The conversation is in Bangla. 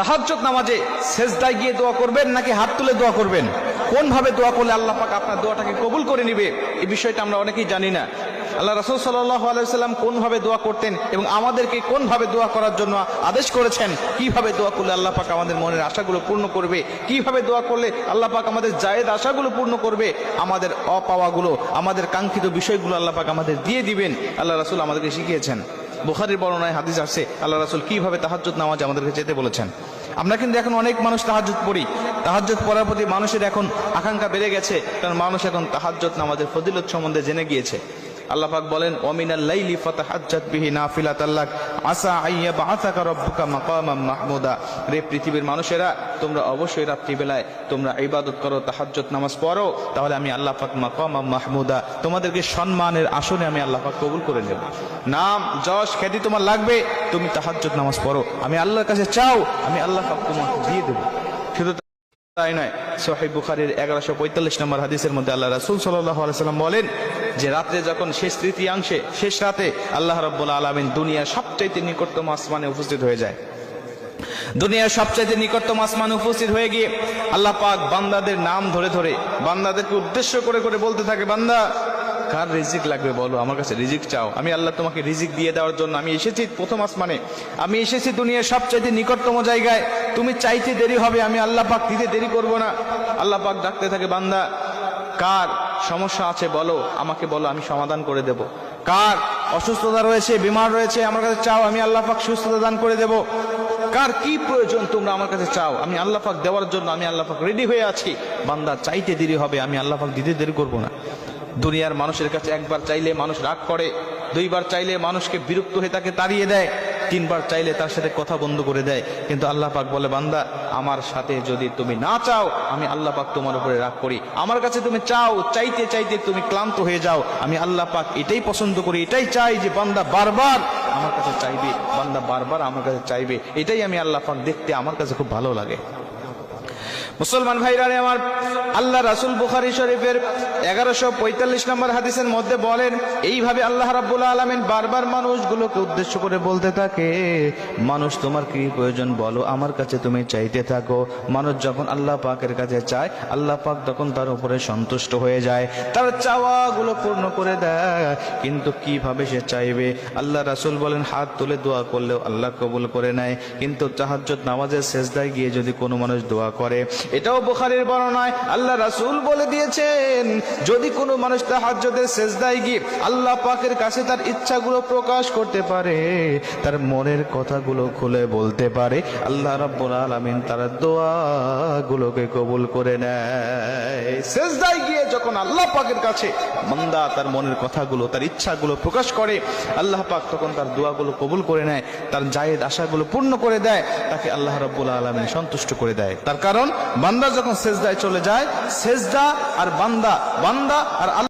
তাহাজ্জত নামাজে সেজদায় গিয়ে দোয়া করবেন নাকি হাত তুলে দোয়া করবেন? কোন ভাবে দোয়া করলে আল্লাহ পাক আপনার দোয়াটাকে কবুল করে নিবে? এই বিষয়টা আমরা অনেকেই জানি না। আল্লাহ রাসূল সাল্লাল্লাহু আলাইহি কোনভাবে দোয়া করতেন এবং আমাদেরকে কোনভাবে দোয়া করার জন্য আদেশ করেছেন? কীভাবে দোয়া করলে আল্লাহ পাক আমাদের মনের আশাগুলো পূর্ণ করবে? কীভাবে দোয়া করলে আল্লাহ পাক আমাদের জায়েদ আশাগুলো পূর্ণ করবে? আমাদের অপাওয়াগুলো, আমাদের কাঙ্ক্ষিত বিষয়গুলো আল্লাহ পাক আমাদের দিয়ে দিবেন। আল্লাহ রসুল আমাদেরকে শিখিয়েছেন। বুখারির বর্ণনায় হাদিস আসছে, আল্লাহ রাসুল কীভাবে তাহাজ্জুদ নামাজ আমাদেরকে যেতে বলেছেন। আমরা কিন্তু এখন অনেক মানুষ তাহাজ্জুদ পড়ি। তাহাজ্জুদ পড়ার প্রতি মানুষের এখন আকাঙ্ক্ষা বেড়ে গেছে, কারণ মানুষ এখন তাহাজ্জুদ নামাজের ফজিলত সম্বন্ধে জেনে গিয়েছে। আল্লাহ পাক বলেন ওমিনাল লাইলি ফাতাহাজ্জাত বিহি নাফিলাতাল্লাক আসা আইয়া বাআসাকা রাব্বুকা মাকামাম মাহমুদা। রে পৃথিবীর মানুষেরা, তোমরা অবশ্যই রাত্রিবেলায় তোমরা ইবাদত করো, তাহাজ্জুদ নামাজ পড়ো, তাহলে আমি আল্লাহ পাক মাকামাম মাহমুদা। তোমাদেরকে সম্মানের আসনে আমি আল্লাহ পাক কবুল করে নেব। নাম, যশ, খ্যাতি তোমার লাগবে, তুমি তাহাজ্জুদ নামাজ পড়ো। আমি আল্লাহর কাছে চাও, আমি আল্লাহ তোমাকে দিয়ে দেবো। শুধু তাই নয় সোহেব বুখারির এগারোশো পঁয়তাল্লিশ নম্বর হাদিসের মধ্যে আল্লাহ রাসুল সাল্লাম বলেন যে রাত্রে যখন শেষ তৃতীয়াংশে শেষ রাতে আল্লাহ রব্বুল আলমিন দুনিয়ার সবচাইতে নিকটতম আসমানে উপস্থিত হয়ে যায়। দুনিয়ার সবচাইতে নিকটতম আসমানে উপস্থিত হয়ে গিয়ে আল্লাহ পাক বান্দাদের নাম ধরে ধরে, বান্দাদেরকে উদ্দেশ্য করে করে বলতে থাকে, বান্দা, কার রিজিক লাগবে বলো? আমার কাছে রিজিক চাও। আমি আল্লাহ তোমাকে রিজিক দিয়ে দেওয়ার জন্য আমি এসেছি প্রথম আসমানে। আমি এসেছি দুনিয়ার সবচাইতে নিকটতম জায়গায়। তুমি চাইতে দেরি হবে, আমি আল্লাহ পাক দিতে দেরি করব না। আল্লাহ পাক ডাকতে থাকে, বান্দা, কার সমস্যা আছে, বলো, আমাকে বলো, আমি সমাধান করে দেব। কার অসুস্থতা রয়েছে, বিমার রয়েছে, আমার কাছে চাও, আমি আল্লাহ পাক সুস্থতা দান করে দেব। কার কি প্রয়োজন, তোমরা আমার কাছে চাও, আমি আল্লাহ পাক দেওয়ার জন্য, আমি আল্লাহ পাক রেডি হয়ে আছি। বান্দা চাইতে দেরি হবে, আমি আল্লাহ পাক দিতে দেরি করব না। দুনিয়ার মানুষের কাছে একবার চাইলে মানুষ রাগ করে, দুইবার চাইলে মানুষকে বিরক্ত হয়ে তাকে তাড়িয়ে দেয়। তিনবার চাইলে তার সাথে কথা বন্ধ করে দেয়। কিন্তু আল্লাহ পাক বলে, বান্দা, আমার সাথে যদি তুমি না চাও, আমি আল্লাহ পাক তোমার উপরে রাগ করি। আমার কাছে তুমি চাও, চাইতে চাইতে তুমি ক্লান্ত হয়ে যাও। আমি আল্লাহ পাক এটাই পছন্দ করি, এটাই চাই যে বান্দা বারবার আমার কাছে চাইবে, বান্দা বারবার আমার কাছে চাইবে। এটাই আমি আল্লাহ পাক দেখতে আমার কাছে খুব ভালো লাগে। মুসলমান ভাইরারে আমার আল্লাহ রাসুল বুখারি শরীফের এগারোশো পঁয়তাল্লিশ নম্বর হাদিসের মধ্যে বলেন, এইভাবে আল্লাহ রাব্বুল আলমিন বারবার মানুষগুলোকে উদ্দেশ্য করে বলতে থাকে, মানুষ তোমার কি প্রয়োজন বলো, আমার কাছে তুমি চাইতে থাকো। মানুষ যখন আল্লাহ পাকের কাছে চায়, আল্লাহ পাক তখন তার উপরে সন্তুষ্ট হয়ে যায়, তার চাওয়াগুলো পূর্ণ করে দেয়। কিন্তু কীভাবে সে চাইবে? আল্লাহ রাসুল বলেন, হাত তুলে দোয়া করলেও আল্লাহ কবুল করে নেয়। কিন্তু তাহাজ্জুদ নামাজের শেষদায় গিয়ে যদি কোনো মানুষ দোয়া করে এটাও বুখারীর বর্ণনায় আল্লাহ রাসূল বলে দিয়েছেন, যদি কোনো মানুষ তাহাজ্জুদের সেজদায় গিয়ে আল্লাহ পাকের কাছে তার ইচ্ছাগুলো প্রকাশ করতে পারে, তার মনের কথাগুলো খুলে বলতে পারে, আল্লাহ রাব্বুল আলামিন তার দোয়াগুলোকে কবুল করে নেয়। সেজদায় গিয়ে যখন আল্লাহ পাকের কাছে বান্দা তার মনের কথাগুলো, তার ইচ্ছাগুলো প্রকাশ করে, আল্লাহ পাক তখন তার দোয়াগুলো কবুল করে নেয়, তার জায়েদ আশাগুলো পূর্ণ করে দেয়, তাকে আল্লাহ রাব্বুল আলামিন সন্তুষ্ট করে দেয়। তার কারণ বান্দা যখন সেজদায় চলে যায় সেজদা আর বান্দা বান্দা আর